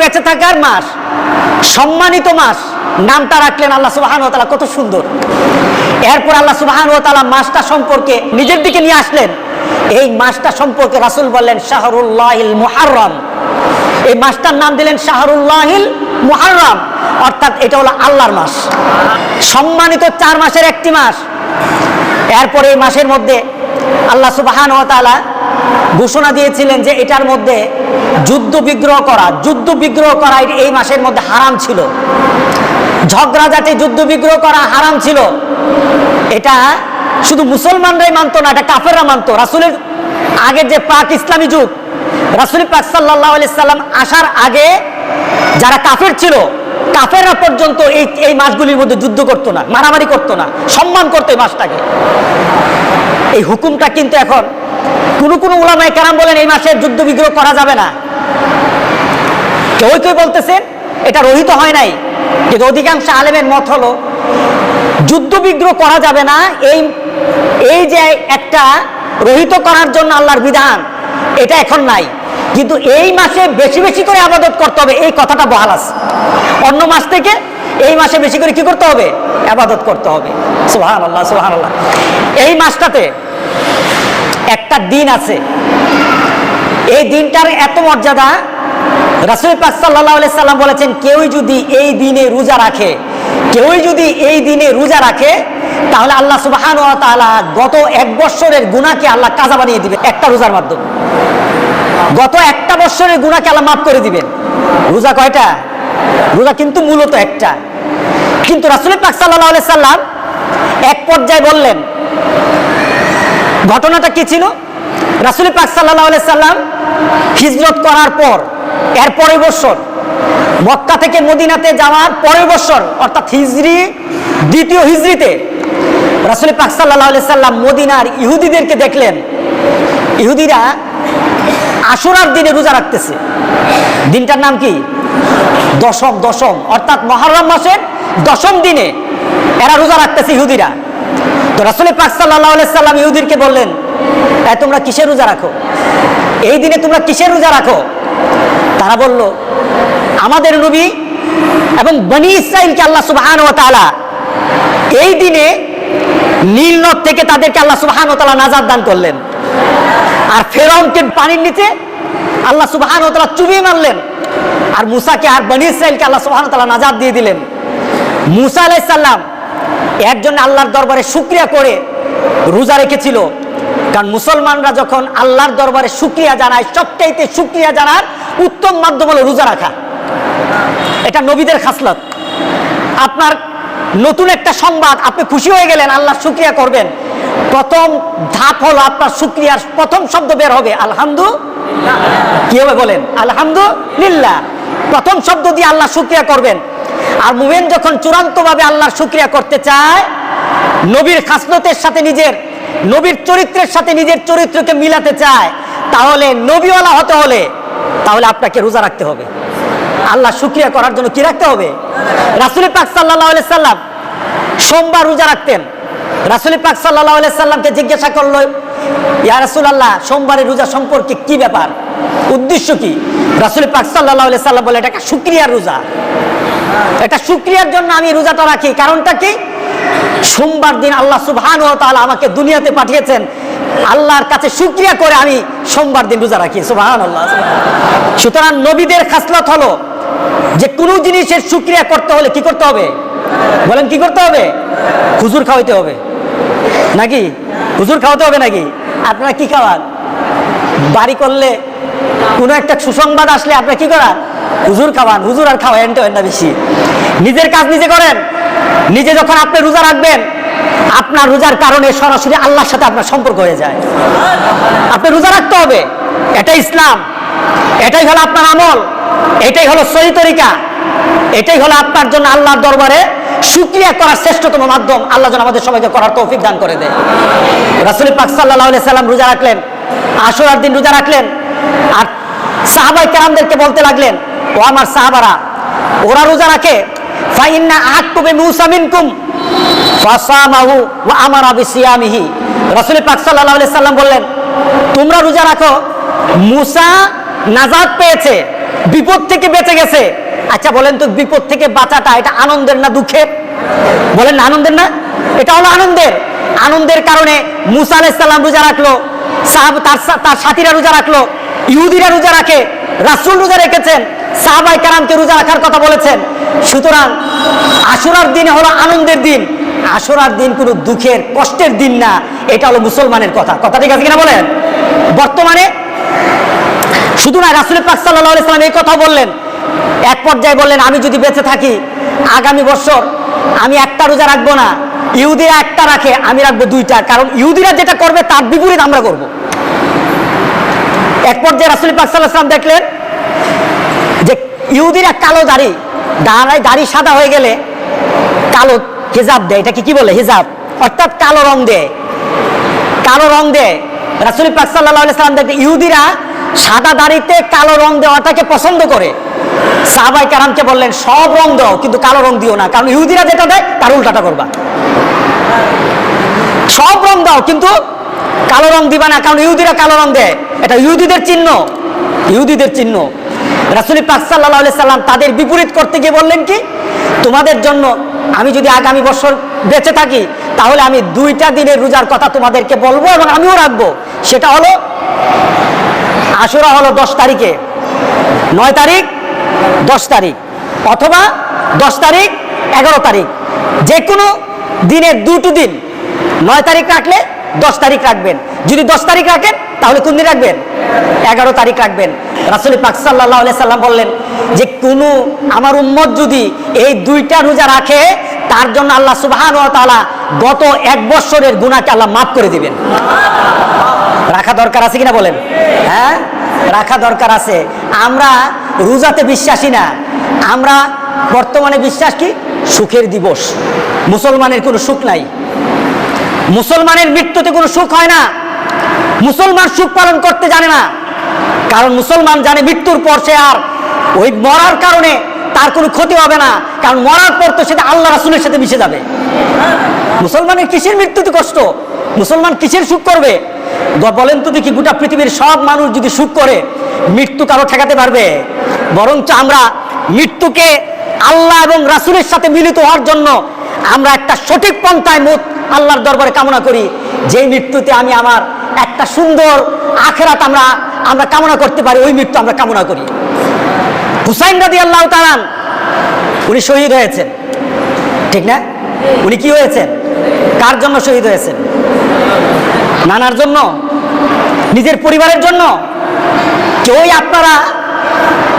বেঁচে থাকার মাস, সম্মানিত মাস, নামটা রাখলেন আল্লাহ সুবাহান তালা কত সুন্দর। এরপর আল্লাহ সুবাহান তালা মাসটা সম্পর্কে নিজের দিকে নিয়ে আসলেন। এই মাসটা সম্পর্কে রাসুল বললেন, শাহরুল্লাহিল মুহাররম। এই মাসটার নাম দিলেন শাহরুল্লাহিল মুহাররম। অর্থাৎ এটা হলো আল্লাহর মাস। সম্মানিত চার মাসের একটি মাস। এরপর এই মাসের মধ্যে আল্লাহ সুবাহান ও তাআলা ঘোষণা দিয়েছিলেন যে এটার মধ্যে যুদ্ধ বিগ্রহ করা, যুদ্ধ বিগ্রহ করা এই মাসের মধ্যে হারাম ছিল। ঝগড়াঝাটি, যুদ্ধ বিগ্রহ করা হারাম ছিল। এটা শুধু মুসলমানরাই মানতো না, এটা কাফেররা মানতো। রাসুলের আগের যে পাক ইসলামী যুগ, রাসুল পাক সাল্লাহ সাল্লাম আসার আগে যারা কাফের ছিল, কাফেররা পর্যন্ত এই এই মাসগুলির মধ্যে যুদ্ধ করতো না, মারামারি করতো না, সম্মান করতো এই মাসটাকে। এই হুকুমটা কিন্তু এখন কোনো কোনো উলামায় কারাম বলেন, এই মাসে যুদ্ধ বিগ্রহ করা যাবে না। কেউ কেউ বলতেছেন এটা রহিত হয় নাই, কিন্তু অধিকাংশ আলেমের মত হলো যুদ্ধ বিগ্রহ করা যাবে না, এই এই যে একটা রহিত করার জন্য আল্লাহর বিধান, এটা এখন নাই। কিন্তু এই মাসে বেশি বেশি করে আবাদত করতে হবে, এই কথাটা বহাল আছে। অন্য মাস থেকে এই মাসে বেশি করে কি করতে হবে? আবাদত করতে হবে। সুহান আল্লাহ সোহান আল্লাহ এই মাসটাতে একটা দিন আছে। এই দিনটার এত মর্যাদা, রাসুল পাক সাল্লাহ সাল্লাম বলেছেন, কেউই যদি এই দিনে রোজা রাখে, কেউই যদি এই দিনে রোজা রাখে, তাহলে আল্লাহ সুবাহান গত এক বৎসরের গুণাকে আল্লাহ কাজা বানিয়ে দিবে একটা রোজার মাধ্যমে। গত একটা বৎসরের গুণাকে আল্লাহ মাফ করে দিবেন। রোজা কয়টা? রোজা কিন্তু মূলত একটা। কিন্তু রাসুল পাক সাল্লাহ সাল্লাম এক পর্যায়ে বললেন ঘটনাটা কি ছিল? রাসুল পাক সাল্লাহ সাল্লাম হিজরত করার পর, এর পরের বছর, মক্কা থেকে মদিনাতে যাওয়ার পরের বছর, অর্থাৎ হিজরি, দ্বিতীয় হিজরিতে রাসুল পাক সাল্লাহ সাল্লাম মদিনার ইহুদিদেরকে দেখলেন। ইহুদিরা আশুরার দিনে রোজা রাখতেছে। দিনটার নাম কি? দশম দশম, অর্থাৎ মহরম মাসের দশম দিনে এরা রোজা রাখতেছে ইহুদিরা। তো রাসুল পাক সাল্লাহ সাল্লাম বললেন "এ, তোমরা কিসের রোজা রাখো? এই দিনে তোমরা কিসের রোজা রাখো? তারা বলল আমাদের নবী এবং বনি ইসরাইলকে আল্লাহ সুবহান ও তাআলা এই দিনে নীল নদ থেকে তাদেরকে আল্লাহ সুবহান ও তাআলা নাজাদ দান করলেন। আর ফেরাউনকে পানির নিচে আল্লাহ সুবহান ও তাআলা চুবিয়ে মারলেন। আর মুসাকে আর বনি ইসরাইলকে আল্লাহ সুবহান ও তাআলা নাজাদ দিয়ে দিলেন। মুসা আলাইহিস সালাম এর জন্য আল্লাহর দরবারে শুক্রিয়া করে রোজা রেখেছিল। কারণ মুসলমানরা যখন আল্লাহর দরবারে শুক্রিয়া জানায়, সবচাইতে শুক্রিয়া জানার উত্তম মাধ্যম হলো রোজা রাখা। এটা নবীদের খাসলত। আপনার নতুন একটা সংবাদ, আপনি খুশি হয়ে গেলেন, আল্লাহ শুক্রিয়া করবেন। প্রথম ধাপ হলো আপনার শুক্রিয়ার প্রথম শব্দ বের হবে আলহামদু কি হবে বলেন? আলহামদুলিল্লাহ। প্রথম শব্দ দিয়ে আল্লাহ শুক্রিয়া করবেন। আর মুমেন যখন চূড়ান্তভাবে আল্লাহর শুক্রিয়া করতে চায়, নবীর খাসনতের সাথে নিজের, নবীর চরিত্রের সাথে নিজের চরিত্রকে মিলাতে চায়, তাহলে নবীওয়ালা হতে হলে তাহলে আপনাকে রোজা রাখতে হবে। আল্লাহ শুক্রিয়া করার জন্য কি রাখতে হবে? রাসুল পাক সাল্লাহ সাল্লাম সোমবার রোজা রাখতেন। রাসুল পাক সাল্লাহ সাল্লামকে জিজ্ঞাসা করল, ইয়া রাসুল আল্লাহ সোমবারের রোজা সম্পর্কে কি ব্যাপার? উদ্দেশ্য কি? রাসুল পাক সাল্লাহ সাল্লাম বলে এটা একটা শুক্রিয়ার রোজা। এটা শুক্রিয়ার জন্য আমি রোজাটা রাখি। কারণটা কি? সোমবার দিন আল্লাহ সুবহান ও তাআলা আমাকে দুনিয়াতে পাঠিয়েছেন। আল্লাহর কাছে শুক্রিয়া করে আমি সোমবার দিন রোজা রাখি। সুবহান আল্লাহ সুতরাং নবীদের খাসলত হলো যে কোনো জিনিসের শুক্রিয়া করতে হলে কি করতে হবে? বলেন কি করতে হবে? হুজুর খাওয়াইতে হবে। নাকি? হুজুর খাওয়াতে হবে নাকি? আপনারা কি খাওয়ান? বাড়ি করলে কোনো একটা সুসংবাদ আসলে আপনার কি করান? হুজুর খাওয়ান, হুজুর আর খাওয়ান তো না বেশি। নিজের কাজ নিজে করেন, নিজে যখন আপনি রোজা রাখবেন, আপনার রোজার কারণে সরাসরি আল্লাহর সাথে আপনার সম্পর্ক হয়ে যায়। আপনি রোজা রাখতে হবে, এটাই ইসলাম। এটাই হলো আপনার আমল, এটাই হলো সহি তরিকা, এটাই হলো আপনার জন্য আল্লাহর দরবারে শুক্রিয়া করার শ্রেষ্ঠতম মাধ্যম। আল্লাহ যেন আমাদের সবাইকে করার তৌফিক দান করে দেয়। রাসুল পাক সাল্লাহ সাল্লাম রোজা রাখলেন আশুরার দিন রোজা রাখলেন, আর সাহাবাই কেরামদেরকে বলতে লাগলেন ও আমার সাহাবারা, ওরা রোজা রাখে। ফাইন্না তোমরা রোজা রাখো, মুসা নাজাত পেয়েছে, বিপদ থেকে বেঁচে গেছে। আচ্ছা বলেন তো, বিপদ থেকে বাঁচাটা এটা আনন্দের না দুঃখের? বলেন আনন্দের না? এটা হলো আনন্দের। আনন্দের কারণে মুসা আলাইসাল্লাম রোজা রাখল তার সাথীরা রোজা রাখল, ইহুদিরা রোজা রাখে রাসূল রোজা রেখেছেন, সাহাবাই কারামকে রোজা রাখার কথা বলেছেন। সুতরাং আশুরার দিন হলো আনন্দের দিন। আশুরার দিন কোনো দুঃখের, কষ্টের দিন না। এটা হলো মুসলমানের কথা। কথা ঠিক আছে কিনা বলেন? বর্তমানে শুধু না, রাসুল পাক সাল্লাহ এই কথা বললেন। এক পর্যায়ে বললেন, আমি যদি বেঁচে থাকি, আগামী বছর আমি একটা রোজা রাখব না। ইহুদিরা একটা রাখে, আমি রাখব দুইটা। কারণ ইহুদিরা যেটা করবে, তার বিপরীত আমরা করব। এক পর্যায়ে রাসুল পাক দেখলেন যে ইহুদিরা কালো দাড়ি, দাঁড়ায় দাড়ি সাদা হয়ে গেলে কালো হিজাব দেয়। এটাকে কি বলে? হিজাব। অর্থাৎ কালো রং দেয়। কালো রং দেয়। রাসুল পাক সাল্লাহ সাল্লাম দেখে ইহুদিরা সাদা দাড়িতে কালো রং দেওয়াটাকে পছন্দ করে। সাহাবাই কারামকে বললেন, সব রং দাও, কিন্তু কালো রং দিও না, কারণ ইহুদিরা যেটা দেয়, তার উল্টাটা করবা। সব রং দাও, কিন্তু কালো রং দিবা না, কারণ ইহুদিরা কালো রং দেয়। এটা ইহুদিদের চিহ্ন। ইহুদিদের চিহ্ন। রাসুলি পাক সাল্লাহ সাল্লাম তাদের বিপরীত করতে গিয়ে বললেন কি? তোমাদের জন্য আমি যদি আগামী বছর বেঁচে থাকি, তাহলে আমি দুইটা দিনের রোজার কথা তোমাদেরকে বলব এবং আমিও রাখব। সেটা হলো, আশুরা হলো দশ তারিখে। নয় তারিখ, দশ তারিখ। অথবা দশ তারিখ, এগারো তারিখ। যে কোনো দিনের দুটো দিন। নয় তারিখ রাখলে দশ তারিখ রাখবেন। যদি দশ তারিখ রাখেন, তাহলে কোন দিন রাখবেন? এগারো তারিখ রাখবেন। রাসুল পাক সাল্লাহ সাল্লাম বললেন যে, কোনো আমার উম্মত যদি এই দুইটা রোজা রাখে, তার জন্য আল্লাহ সুবাহান ও তাআলা গত এক বছরের গুণাকে আল্লাহ মাফ করে দিবেন। রাখা দরকার আছে কিনা বলেন? হ্যাঁ? রাখা দরকার আছে। আমরা রোজাতে বিশ্বাসী না। আমরা বর্তমানে বিশ্বাস কি? সুখের দিবস। মুসলমানের কোনো সুখ নাই। মুসলমানের মৃত্যুতে কোনো সুখ হয় না। মুসলমান সুখ পালন করতে জানে না। কারণ মুসলমান জানে মৃত্যুর পর সে আর ওই মরার কারণে তার কোনো ক্ষতি হবে না। কারণ মরার পর তো সেটা আল্লাহ রাসুলের সাথে মিশে যাবে। মুসলমানের কিসের মৃত্যুতে কষ্ট? মুসলমান কিসের সুখ করবে? বলেন তো দেখি গোটা পৃথিবীর সব মানুষ যদি সুখ করে, মৃত্যু কারও ঠেকাতে পারবে? বরঞ্চ আমরা মৃত্যুকে আল্লাহ এবং রাসুলের সাথে মিলিত হওয়ার জন্য আমরা একটা সঠিক পন্থায় আল্লাহর দরবারে কামনা করি, যেই মৃত্যুতে আমি আমার একটা সুন্দর আখেরাত আমরা আমরা কামনা করতে পারি, ওই মৃত্যু আমরা কামনা করি। হুসাইন রাদি আল্লাহ তালান উনি শহীদ হয়েছেন। ঠিক না? উনি কি হয়েছেন? কার জন্য শহীদ হয়েছেন? নানার জন্য? নিজের পরিবারের জন্য? কেউই আপনারা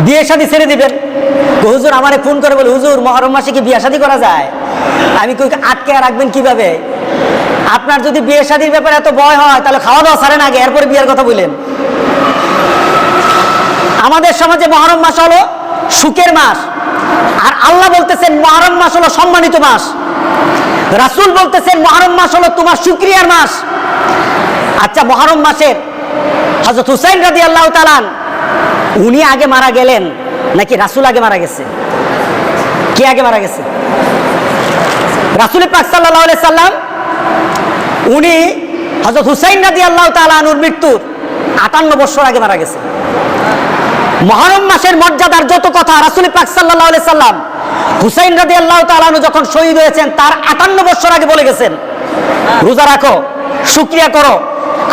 বিয়ে শাদী ছেড়ে দিবেন? হুজুর আমারে ফোন করে বলে, হুজুর, মহরম মাসে কি বিয়ে শাদী করা যায়? আমি কই, আটকে রাখবেন কীভাবে? আপনার যদি বিয়ে শাদীর ব্যাপারে এত ভয় হয়, তাহলে খাওয়া দাওয়া সারেন আগে, এরপরে বিয়ের কথা বললেন। আমাদের সমাজে মহরম মাস হলো সুখের মাস। আর আল্লাহ বলতেছেন, মহরম মাস হলো সম্মানিত মাস। রাসূল বলতেছেন, মহরম মাস হলো তোমার শুক্রিয়ার মাস। আচ্ছা মহরম মাসের হজরত হুসাইন রাদি আল্লাহ তালান উনি আগে মারা গেলেন? নাকি রাসূল আগে মারা গেছে? কে আগে মারা গেছে? রাসূল পাক আলাইহি সাল্লাম উনি হজরত হুসাইন রাদি আল্লাহ তালানুর মৃত্যুর আটান্ন বছর আগে মারা গেছে মহরম মাসের মর্যাদার যত কথা রাসুল পাক সাল্লাহ সাল্লাম হুসাইন রাদি আল্লাহ তালানু যখন শহীদ হয়েছেন, তার আটান্ন বছর আগে বলে গেছেন, রোজা রাখো, শুক্রিয়া করো,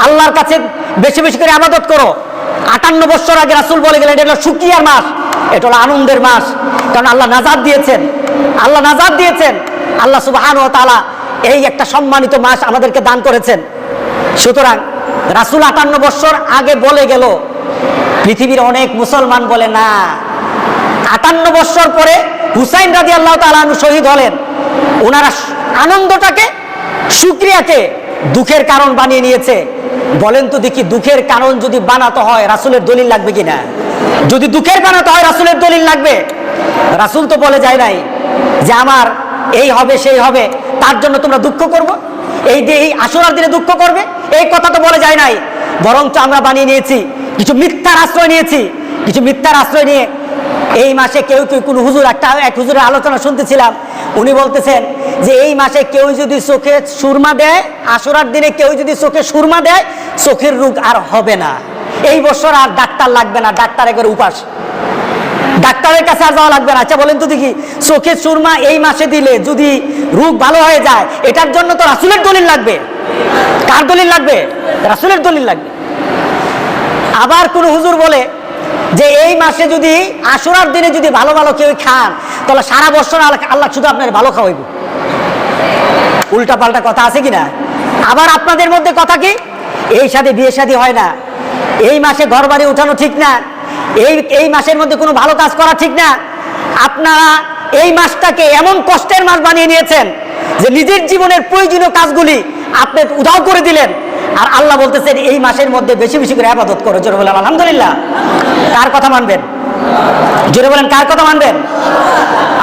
আল্লাহর কাছে বেশি বেশি করে আবাদত করো। আটান্ন বছর আগে রাসুল বলে গেলেন, এটা হলো শুক্রিয়ার মাস, এটা হলো আনন্দের মাস, কারণ আল্লাহ নাজাদ দিয়েছেন, আল্লাহ নাজাদ দিয়েছেন, আল্লাহ সুবাহান ও তালা এই একটা সম্মানিত মাস আমাদেরকে দান করেছেন। সুতরাং রাসুল আটান্ন বছর আগে বলে গেল, পৃথিবীর অনেক মুসলমান বলে, না। আটান্ন বছর পরে হুসাইন রাজি আল্লাহ তালু শহীদ হলেন। ওনারা আনন্দটাকে, সুক্রিয়াকে দুঃখের কারণ বানিয়ে নিয়েছে। বলেন তো দেখি দুঃখের কারণ যদি বানাতে হয়, রাসুলের দলিল লাগবে কিনা? যদি দুঃখের বানাতে হয়, রাসুলের দলিল লাগবে? রাসুল তো বলে যায় নাই যে, আমার এই হবে, সেই হবে, তার জন্য তোমরা দুঃখ করব। এই যে এই আসরার দিনে দুঃখ করবে, এই কথা তো বলে যায় নাই। বরঞ্চ আমরা বানিয়ে নিয়েছি, কিছু মিথ্যার আশ্রয় নিয়েছি, কিছু মিথ্যার আশ্রয় নিয়ে। এই মাসে কেউ কেউ কোনো হুজুর, একটা এক হুজুরের আলোচনা শুনতেছিলাম, উনি বলতেছেন যে এই মাসে কেউ যদি চোখে সুরমা দেয়, আসরার দিনে কেউ যদি চোখে সুরমা দেয়, চোখের রোগ আর হবে না। এই বছর আর ডাক্তার লাগবে না, ডাক্তার একবার উপাস। ডাক্তারের কাছে আর যাওয়া লাগবে না। আচ্ছা বলেন তো দেখি, চোখে সুরমা এই মাসে দিলে যদি রোগ ভালো হয়ে যায়, এটার জন্য তো রাসুলের দলিল লাগবে। কার দলিল লাগবে? রাসুলের দলিল লাগবে। আবার কোন হুজুর বলে যে এই মাসে যদি আশুরার দিনে যদি ভালো ভালো কেউ খান, তাহলে সারা বছর আল্লাহ- আল্লাহ শুধু আপনার ভালো খাওয়াইব। উল্টা পাল্টা কথা আছে কিনা? আবার আপনাদের মধ্যে কথা কি? এই সাথে বিয়ে শাদী হয় না। এই মাসে ঘর বাড়ি উঠানো ঠিক না। এই এই মাসের মধ্যে কোনো ভালো কাজ করা ঠিক না। আপনারা এই মাসটাকে এমন কষ্টের মাস বানিয়ে নিয়েছেন যে নিজের জীবনের প্রয়োজনীয় কাজগুলি আপনি উধাও করে দিলেন। আর আল্লাহ বলতেছেন, এই মাসের মধ্যে বেশি বেশি করে আবাদত করো। জোরে বললাম আলহামদুলিল্লাহ। কার কথা মানবেন? জোরে বলেন, কার কথা মানবেন?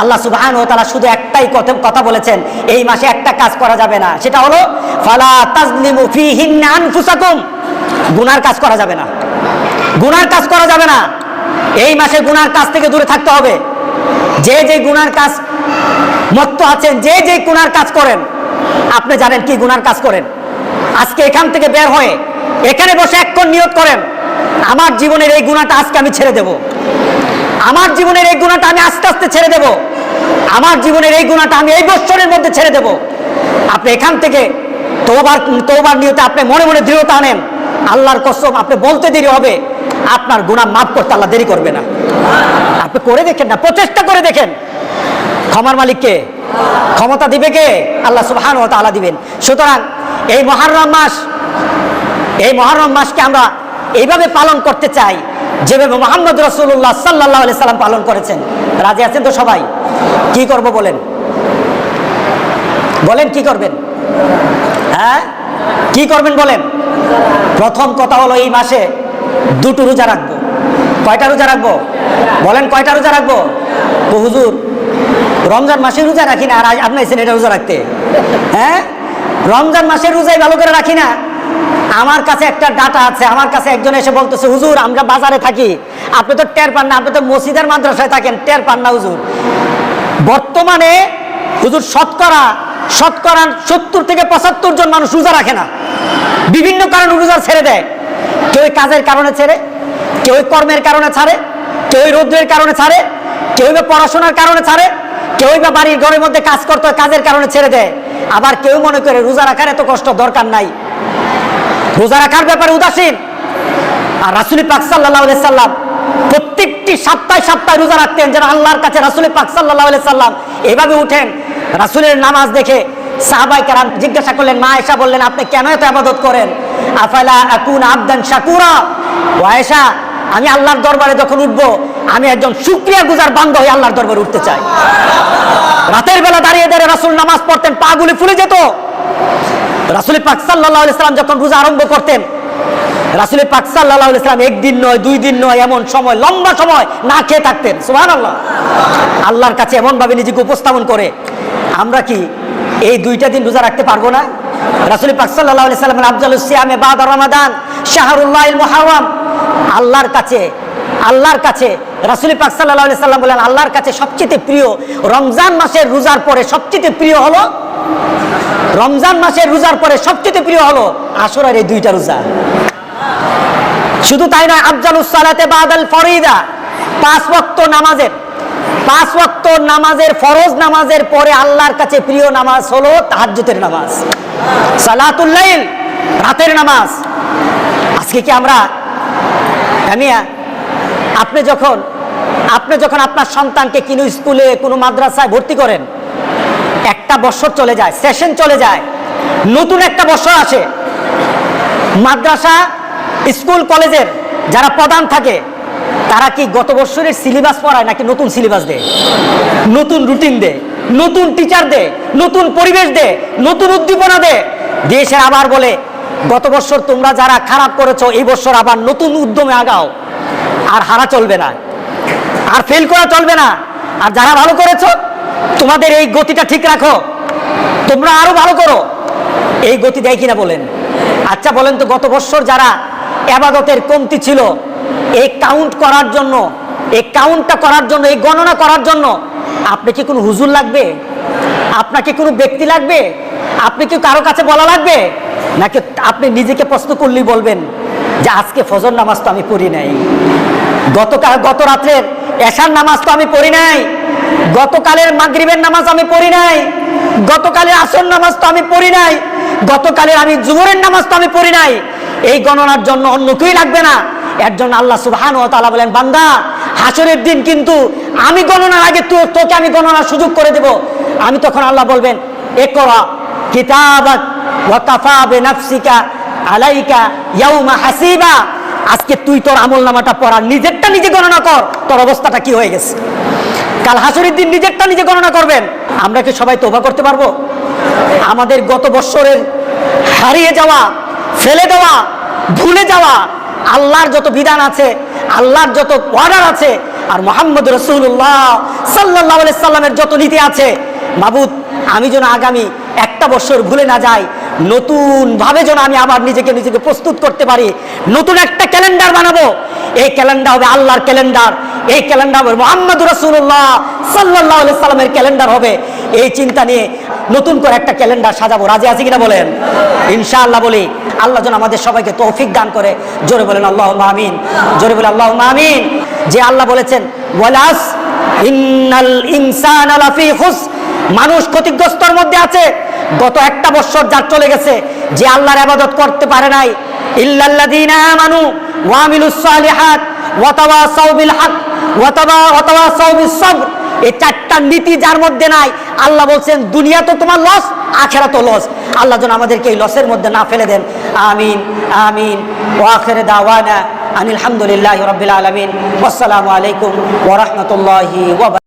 আল্লাহ সুবহান ও তারা শুধু একটাই কথা বলেছেন, এই মাসে একটা কাজ করা যাবে না। সেটা হলো, ফালা তাজলিমু ফিহিন্না আনফুসাকুম। গুনার কাজ করা যাবে না। গুনার কাজ করা যাবে না। এই মাসে গুনার কাজ থেকে দূরে থাকতে হবে। যে যে গুনার কাজ মত্ত আছেন, যে যে গুনার কাজ করেন, আপনি জানেন কি গুনার কাজ করেন। আজকে এখান থেকে বের হয়ে এখানে বসে এক্ষণ নিয়োগ করেন, আমার জীবনের এই গুণাটা আজকে আমি ছেড়ে দেব। আমার জীবনের এই গুণাটা আমি আস্তে আস্তে ছেড়ে দেব। আমার জীবনের এই গুণাটা আমি এই বছরের মধ্যে ছেড়ে দেব। আপনি এখান থেকে তোবার তোবার নিয়তে আপনি মনে মনে দৃঢ়তা আনেন। আল্লাহর কসম, আপনি বলতে দেরি হবে। আপনার গুণা মাফ করতে আল্লাহ দেরি করবে না। আপনি করে দেখেন না, প্রচেষ্টা করে দেখেন। ক্ষমার মালিককে ক্ষমতা দিবে কে? আল্লাহ সুবহান ও দিবেন। সুতরাং এই মহারম মাস, এই মহরম মাসকে আমরা এইভাবে পালন করতে চাই, যেভাবে মোহাম্মদ রসুল্লাহ সাল্লাহ আলি সাল্লাম পালন করেছেন। রাজি আছেন তো সবাই? কি করব বলেন? বলেন কি করবেন? হ্যাঁ? কি করবেন বলেন? প্রথম কথা হলো এই মাসে দুটো রোজা রাখব। কয়টা রোজা রাখব? বলেন কয়টা রোজা রাখব? তো হুজুর, রমজান মাসে রোজা রাখি না, আর আজ আপনি এসেছেন এটা রোজা রাখতে। হ্যাঁ? রমজান মাসের রোজাই ভালো করে রাখি না। আমার কাছে একটা ডাটা আছে, আমার কাছে একজন এসে বলতেছে, হুজুর, আমরা বাজারে থাকি। আপনি তো টের পান না, আপনি তো মসজিদের মাদ্রাসায় থাকেন, টের পান না হুজুর। বর্তমানে, হুজুর, শতকরা শতকরা সত্তর থেকে পঁচাত্তর জন মানুষ রোজা রাখে না। বিভিন্ন কারণে রোজা ছেড়ে দেয়। কেউ কাজের কারণে ছেড়ে, কেউ কর্মের কারণে ছাড়ে, কেউ রৌদ্রের কারণে ছাড়ে, কেউ বা পড়াশোনার কারণে ছাড়ে, কেউ বা বাড়ির ঘরের মধ্যে কাজ করতে কাজের কারণে ছেড়ে দেয়। আবার কেউ মনে করে রোজা রাখার এত কষ্ট দরকার নাই। রোজা রাখার ব্যাপারে উদাসীন। আর রাসুলি পাক সাল্লাহ সাল্লাম প্রত্যেকটি সপ্তাহে সপ্তাহে রোজা রাখতেন যেন আল্লাহর কাছে রাসুলি পাক সাল্লাহ সাল্লাম এভাবে উঠেন, রাসুলের নামাজ দেখে সাহাবাই কারাম জিজ্ঞাসা করলেন, মা এসা বললেন, আপনি কেন এত আবাদত করেন? আফালা আকুন আবদান শাকুরা। ও আয়েশা, আমি আল্লাহর দরবারে যখন উঠবো, আমি একজন সুক্রিয়া গুজার বান্ধ হয়ে আল্লাহর দরবারে উঠতে চাই। রাতের বেলা দাঁড়িয়ে দাঁড়িয়ে রাসুল নামাজ পড়তেন পা গুলি ফুলে যেত। রাসুল পাক সাল্লাহ সাল্লাম যখন রোজা আরম্ভ করতেন, রাসুল পাক সাল্লাহ সাল্লাম একদিন নয়, দুই দিন নয়, এমন সময়, লম্বা সময় না খেয়ে থাকতেন। সুহান আল্লাহ আল্লাহর কাছে এমনভাবে নিজেকে উপস্থাপন করে, আমরা কি এই দুইটা দিন রোজা রাখতে পারব না। রাসুল পাক সাল্লাহ সাল্লাম আফজাল সিয়ামে বাদ রমাদান শাহরুল্লাহ মহারাম আল্লাহর কাছে আল্লাহর কাছে, রাসুল পাক সাল্লাহ সাল্লাম বলেন, আল্লাহর কাছে সবচেয়ে প্রিয় রমজান মাসের রোজার পরে সবচেয়ে প্রিয় হলো? রমজান মাসের রোজার পরে সবচেয়ে প্রিয় হলো আসরের এই দুইটা রোজা। শুধু তাই নয়, আফজালুস সালাতে বাদাল ফরিদা, পাঁচ ওয়াক্ত নামাজের পাঁচ ওয়াক্ত নামাজের ফরজ নামাজের পরে আল্লাহর কাছে প্রিয় নামাজ হলো তাহাজ্জুদের নামাজ। সালাতুল্লাইল রাতের নামাজ। আজকে কি আমরা আমিয়া আপনি যখন আপনি যখন আপনার সন্তানকে কোনো স্কুলে, কোনো মাদ্রাসায় ভর্তি করেন, একটা বছর চলে যায়, সেশন চলে যায়, নতুন একটা বছর আসে। মাদ্রাসা, স্কুল, কলেজের যারা প্রধান থাকে তারা কি গত বছরের সিলেবাস পড়ায় নাকি নতুন সিলেবাস দেয়? নতুন রুটিন দেয়, নতুন টিচার দেয়, নতুন পরিবেশ দেয়, নতুন উদ্দীপনা দেয়। দেশে আবার বলে, গত বছর তোমরা যারা খারাপ করেছ, এই বছর আবার নতুন উদ্যমে আগাও। আর হারা চলবে না। আর ফেল করা চলবে না। আর যারা ভালো করেছ, তোমাদের এই গতিটা ঠিক রাখো। তোমরা আরও ভালো করো। এই গতি দেয় কিনা বলেন? আচ্ছা বলেন তো গত বছর যারা আবাদতের কমতি ছিল এই কাউন্ট করার জন্য, এই কাউন্টটা করার জন্য, এই গণনা করার জন্য আপনি কি কোনো হুজুর লাগবে? আপনাকে কোনো ব্যক্তি লাগবে? আপনি কি কারও কাছে বলা লাগবে? নাকি আপনি নিজেকে প্রশ্ন করলেই বলবেন যে আজকে ফজর নামাজ তো আমি পড়ি নাই। গতকাল, গত রাত্রের এশার নামাজ তো আমি পড়ি নাই। গতকালের মাগরিবের নামাজ আমি পড়ি নাই। গতকালের আসর নামাজ তো আমি পড়ি নাই। গতকালের আমি জুমরের নামাজ তো আমি পড়ি নাই। এই গণনার জন্য অন্য কেউই লাগবে না। এর জন্য আল্লাহ সুবহান ও তালা বলেন, বান্দা, হাসরের দিন কিন্তু আমি গণনার আগে তো তোকে আমি গণনার সুযোগ করে দেব। আমি তখন আল্লাহ বলবেন একরা কিতাবাত ওয়া কাফা বিনাফসিকা আলাইকা ইয়াউমা হাসিবা। আজকে তুই তোর আমল নামাটা পড়া নিজেরটা নিজে গণনা কর, তোর অবস্থাটা কি হয়ে গেছে? কাল হাসুরির দিন নিজেরটা নিজে গণনা করবেন। আমরা কি সবাই তোবা করতে পারব? আমাদের গত বৎসরের হারিয়ে যাওয়া, ফেলে দেওয়া, ভুলে যাওয়া আল্লাহর যত বিধান আছে, আল্লাহর যত অর্ডার আছে, আর মোহাম্মদ রসুল্লাহ সাল্লাহ সাল্লামের যত নীতি আছে, মাবুদ, আমি যেন আগামী একটা বছর ভুলে না যাই নতুন ভাবে যেন আমি আবার নিজেকে নিজেকে প্রস্তুত করতে পারি, নতুন একটা ক্যালেন্ডার বানাবো, এই ক্যালেন্ডার হবে আল্লাহর ক্যালেন্ডার, এই ক্যালেন্ডার হবে মোহাম্মদ রসুল্লাহ সাল্লাহ সাল্লামের ক্যালেন্ডার হবে, এই চিন্তা নিয়ে নতুন করে একটা ক্যালেন্ডার সাজাবো। রাজি আছে কিনা বলেন? ইনশাআল্লাহ বলি, আল্লাহ যেন আমাদের সবাইকে তৌফিক দান করে। জোরে বলেন আল্লাহ আমিন। জোরে বলে আল্লাহ আমিন। যে আল্লাহ বলেছেন, ওয়ালাস ইন্নাল ইনসান মানুষ ক্ষতিগ্রস্তর মধ্যে আছে। গত একটা বছর যার চলে গেছে, যে আল্লাহর আবাদত করতে পারে নাই। ইল্লাল্লাযীনা ওয়া আমিলুস সালিহাত ওয়া তাওয়াসাউ বিল হক ওয়া তাওয়াসাউ বিস সবর এই চারটা নীতি যার মধ্যে নাই। আল্লাহ বলছেন, দুনিয়া তো তোমার লস আখেরা তো লস আল্লাহ যেন আমাদেরকে এই লসের মধ্যে না ফেলে দেন। আমিন আমিন। ও আখেরে দাওয়ানা আনিল রবিল আলমিন। আসসালামু আলাইকুম ওয়া রাহমাতুল্লাহি ওয়া